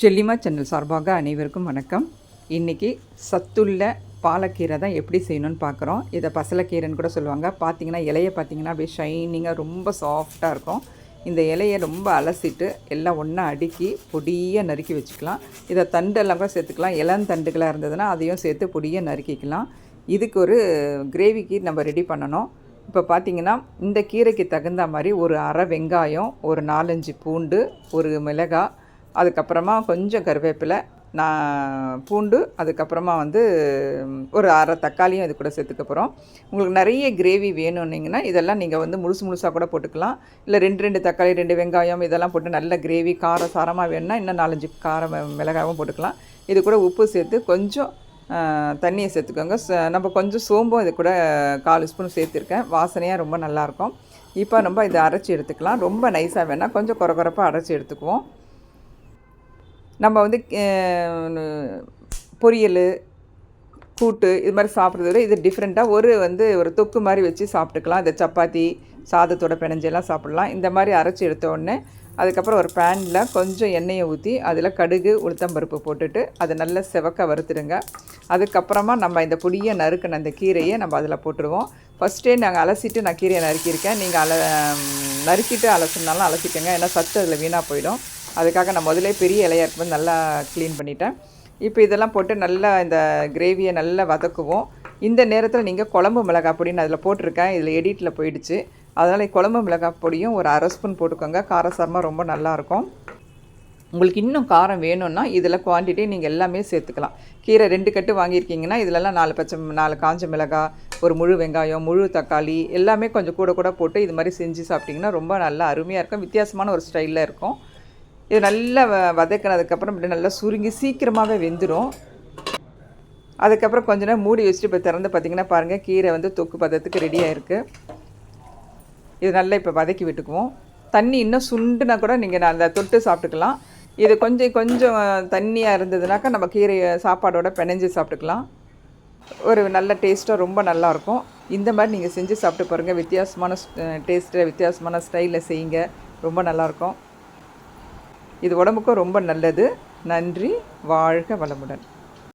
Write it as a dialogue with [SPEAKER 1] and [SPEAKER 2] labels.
[SPEAKER 1] செல்லிமா channel சார்பாக அனைவருக்கும் வணக்கம். இன்றைக்கி சத்துள்ள பாலக்கீரை தான் எப்படி செய்யணும்னு பார்க்குறோம். இதை பசலக்கீரைன்னு கூட சொல்லுவாங்க. பார்த்தீங்கன்னா இலையை பார்த்தீங்கன்னா அப்படியே ஷைனிங்காக ரொம்ப சாஃப்டாக இருக்கும். இந்த இலையை ரொம்ப அலசிட்டு எல்லாம் ஒன்றா அடுக்கி பொடியாக நறுக்கி வச்சுக்கலாம். இதை தண்டெல்லாம் கூட சேர்த்துக்கலாம். இளந்தண்டுகளாக இருந்ததுன்னா அதையும் சேர்த்து பொடியாக நறுக்கிக்கலாம். இதுக்கு ஒரு கிரேவிக்கு நம்ம ரெடி பண்ணணும். இப்போ பார்த்தீங்கன்னா இந்த கீரைக்கு தகுந்த மாதிரி ஒரு அரை வெங்காயம் ஒரு நாலஞ்சு பூண்டு ஒரு மிளகாய் அதுக்கப்புறமா கொஞ்சம் கருவேப்பிலை நான் பூண்டு அதுக்கப்புறமா வந்து ஒரு அரை தக்காளியும் இது கூட சேர்த்துக்க போகிறோம் உங்களுக்கு நிறைய கிரேவி வேணும்னிங்கன்னா இதெல்லாம் நீங்கள் வந்து முழுசு முழுசாக கூட போட்டுக்கலாம். இல்லை ரெண்டு ரெண்டு தக்காளி ரெண்டு வெங்காயம் இதெல்லாம் போட்டு நல்ல கிரேவி கார சாரமாக வேணும்னா இன்னும் நாலஞ்சு காரம் மிளகாவும் போட்டுக்கலாம். இது கூட உப்பு சேர்த்து கொஞ்சம் தண்ணியை சேர்த்துக்கோங்க. நம்ம கொஞ்சம் சோம்பும் இது கூட கால் ஸ்பூன் சேர்த்துருக்கேன். வாசனையாக ரொம்ப நல்லாயிருக்கும் இப்போ நம்ம இதை அரைச்சி எடுத்துக்கலாம். ரொம்ப நைஸாக வேணால் கொஞ்சம் குறை குறைப்பாக அரைச்சி எடுத்துக்குவோம். நம்ம வந்து பொரியல் கூட்டு இது மாதிரி சாப்பிட்றத விட இது டிஃப்ரெண்ட்டாக ஒரு வந்து ஒரு தொக்கு மாதிரி வச்சு சாப்பிட்டுக்கலாம். இந்த சப்பாத்தி சாதத்தோட பிணைஞ்செல்லாம் சாப்பிட்லாம். இந்த மாதிரி அரைச்சி எடுத்தோடனே அதுக்கப்புறம் ஒரு பேனில் கொஞ்சம் எண்ணெயை ஊற்றி அதில் கடுகு உளுத்தம்பருப்பு போட்டுட்டு அதை நல்லா செவக்க வறுத்துடுங்க. அதுக்கப்புறமா நம்ம இந்த பொடியை நறுக்கின அந்த கீரையை நம்ம அதில் போட்டுருவோம். ஃபஸ்ட்டே நாங்கள் அலசிட்டு நான் கீரையை நறுக்கியிருக்கேன். நீங்கள் அல நறுக்கிட்டு அலசுனாலும் அலசிக்கோங்க. ஏன்னா சத்து அதில் வீணாக போயிடும். அதுக்காக நான் முதல்ல பெரிய இலையா இருக்கும்போது நல்லா க்ளீன் பண்ணிட்டேன். இப்போ இதெல்லாம் போட்டு நல்லா இந்த கிரேவியை நல்லா வதக்குவோம். இந்த நேரத்தில் நீங்கள் குழம்பு மிளகாய் பொடின்னு அதில் போட்டிருக்கேன். இதில் எடிட்டில் போயிடுச்சு. அதனால் குழம்பு மிளகாய் பொடியும் ஒரு அரை ஸ்பூன் போட்டுக்கோங்க. காரசாரமாக ரொம்ப நல்லாயிருக்கும் உங்களுக்கு இன்னும் காரம் வேணும்னா இதில் குவான்டிட்டி நீங்கள் எல்லாமே சேர்த்துக்கலாம். கீரை ரெண்டு கட்டு வாங்கியிருக்கீங்கன்னா இதிலலாம் நாலு பச்சை நாலு காஞ்ச மிளகாய் ஒரு முழு வெங்காயம் முழு தக்காளி எல்லாமே கொஞ்சம் கூட கூட போட்டு இது மாதிரி செஞ்சு சாப்பிட்டிங்கன்னா ரொம்ப நல்லா அருமையாக இருக்கும். வித்தியாசமான ஒரு ஸ்டைலில் இருக்கும். இது நல்லா வ வதக்கினதுக்கப்புறம் இப்படி நல்லா சுருங்கி சீக்கிரமாகவே வெந்துடும் அதுக்கப்புறம் கொஞ்ச நேரம் மூடி வச்சுட்டு இப்போ திறந்து பார்த்தீங்கன்னா பாருங்கள் கீரை வந்து தொக்கு பதத்துக்கு ரெடியாக இருக்குது இது நல்லா இப்போ வதக்கி விட்டுக்குவோம். தண்ணி இன்னும் சுண்டுனா கூட நீங்கள் அந்த தொட்டு சாப்பிட்டுக்கலாம். இது கொஞ்சம் கொஞ்சம் தண்ணியாக இருந்ததுனாக்கா நம்ம கீரையை சாப்பாடோட பிணைஞ்சு சாப்பிட்டுக்கலாம். ஒரு நல்ல டேஸ்ட்டாக ரொம்ப நல்லாயிருக்கும் இந்த மாதிரி நீங்கள் செஞ்சு சாப்பிட்டு பாருங்கள் வித்தியாசமான டேஸ்ட்டில் வித்தியாசமான ஸ்டைலில் செய்யுங்க. ரொம்ப நல்லாயிருக்கும் இது உடம்புக்கும் ரொம்ப நல்லது. நன்றி. வாழ்க வளமுடன்.